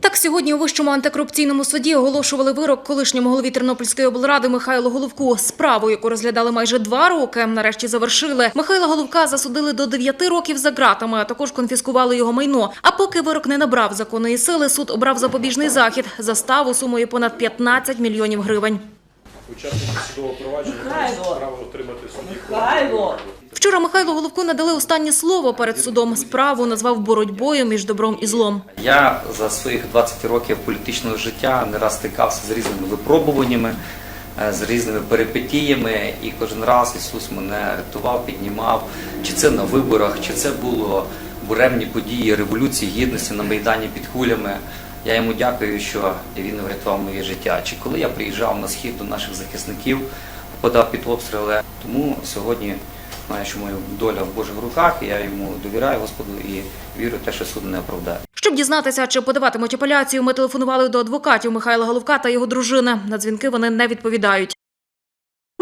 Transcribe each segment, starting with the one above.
Так сьогодні у вищому антикорупційному суді оголошували вирок колишньому голові Тернопільської облради Михайлу Головку. Справу, яку розглядали майже два роки, нарешті завершили. Михайла Головка засудили до 9 років за ґратами, а також конфіскували його майно. А поки вирок не набрав законної сили, суд обрав запобіжний захід заставу сумою понад 15 мільйонів гривень. Учасники судового провадження мають право отримати судді Михайло! Вчора Михайлу Головку надали останнє слово перед судом. Справу назвав боротьбою між добром і злом. Я за своїх 20 років політичного життя не раз стикався з різними випробуваннями, е, з різними перипетіями, і кожен раз Ісус мене рятував, піднімав. Чи це на виборах, чи це було буремні події революції гідності на майдані під кулями. Я йому дякую, що він врятував моє життя. Чи коли я приїжджав на схід до наших захисників, попадав під обстріли. Тому сьогодні знаю, що моя доля в Божих руках, і я йому довіряю Господу і вірю в те, що суд не оправдає. Щоб дізнатися, чи подаватимуть апеляцію, ми телефонували до адвокатів Михайла Головка та його дружини. На дзвінки вони не відповідають.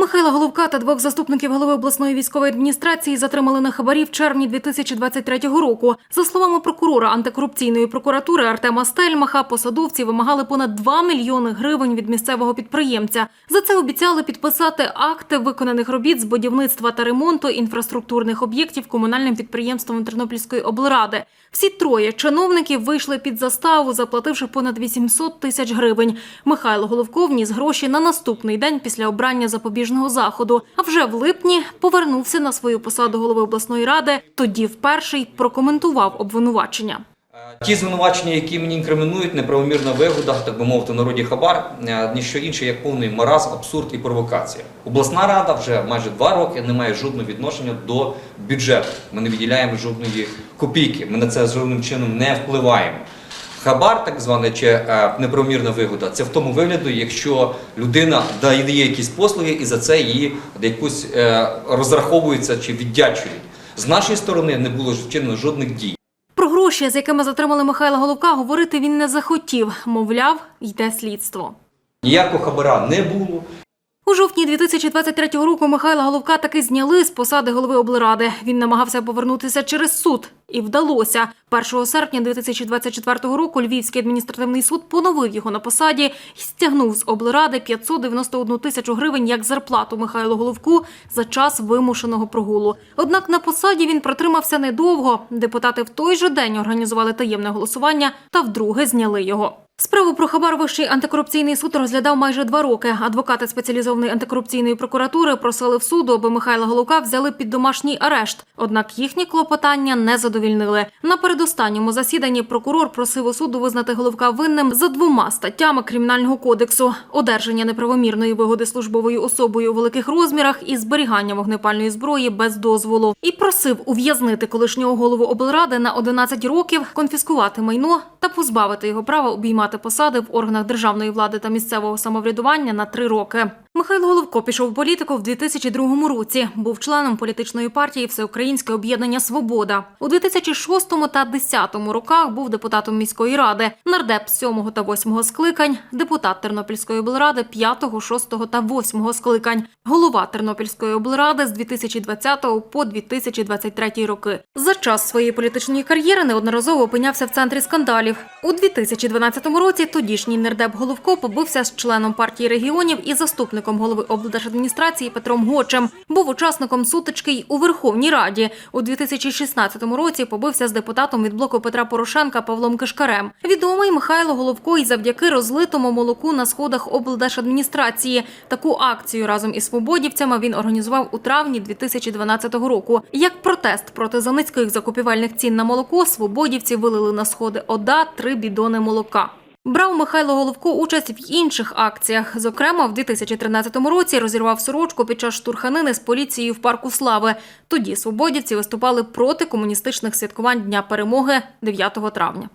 Михайла Головка та двох заступників голови обласної військової адміністрації затримали на хабарі в червні 2023 року. За словами прокурора антикорупційної прокуратури Артема Стельмаха, посадовці вимагали понад 2 мільйони гривень від місцевого підприємця. За це обіцяли підписати акти виконаних робіт з будівництва та ремонту інфраструктурних об'єктів комунальним підприємством Тернопільської облради. Всі троє чиновників вийшли під заставу, заплативши понад 800 тисяч гривень. Михайло Головко вніс гроші на наступний день після обрання запобіжного заходу. А вже в липні повернувся на свою посаду голови обласної ради. Тоді вперше й прокоментував обвинувачення. Ті звинувачення, які мені інкримінують, неправомірна вигода, так би мовити, народі хабар, е, ніщо інше, як повний маразм, абсурд і провокація. Обласна рада вже майже два роки не має жодного відношення до бюджету. Ми не виділяємо жодної копійки. Ми на це жодним чином не впливаємо. Хабар, так званий, чи е, неправомірна вигода, це в тому вигляду, якщо людина дає якісь послуги і за це її якусь е, розраховується чи віддячують. З нашої сторони не було вчинено жодних дій. Про гроші, з якими затримали Михайла Головка, говорити він не захотів. Мовляв, йде слідство. Ніякого хабара не було. У жовтні 2023 року Михайла Головка таки зняли з посади голови облради. Він намагався повернутися через суд. І вдалося. 1 серпня 2024 року Львівський адміністративний суд поновив його на посаді і стягнув з облради 591 тисячу гривень як зарплату Михайлу Головку за час вимушеного прогулу. Однак на посаді він протримався недовго. Депутати в той же день організували таємне голосування та вдруге зняли його. Справу про хабар Вищий антикорупційний суд розглядав майже два роки. Адвокати спеціалізованої антикорупційної прокуратури просили в суду, аби Михайла Головка взяли під домашній арешт. Однак їхні клопотання не задовільнили. На передостанньому засіданні прокурор просив у суду визнати Головка винним за двома статтями кримінального кодексу: одержання неправомірної вигоди службовою особою у великих розмірах і зберігання вогнепальної зброї без дозволу. І просив ув'язнити колишнього голову облради на 11 років, конфіскувати майно та позбавити його права обіймати посади в органах державної влади та місцевого самоврядування на три роки. Михайло Головко пішов у політику в 2002 році. Був членом політичної партії Всеукраїнське об'єднання Свобода. У 2006 та 2010 роках був депутатом міської ради, нардеп 7 та 8 скликань, депутат Тернопільської облради 5, 6 та 8 скликань, голова Тернопільської облради з 2020 по 2023 роки. За час своєї політичної кар'єри неодноразово опинявся в центрі скандалів. У 2012 році тодішній нардеп Головко побився з членом партії регіонів і заступником голови облдержадміністрації Петром Гочем. Був учасником сутички й у Верховній Раді. У 2016 році побився з депутатом від блоку Петра Порошенка Павлом Кишкарем. Відомий Михайло Головко й завдяки розлитому молоку на сходах облдержадміністрації. Таку акцію разом із свободівцями він організував у травні 2012 року. Як протест проти занизьких закупівельних цін на молоко, свободівці вилили на сходи ОДА три бідони молока. Брав Михайло Головко участь в інших акціях. Зокрема, в 2013 році розірвав сорочку під час штурханини з поліцією в парку Слави. Тоді свободівці виступали проти комуністичних святкувань Дня перемоги 9 травня.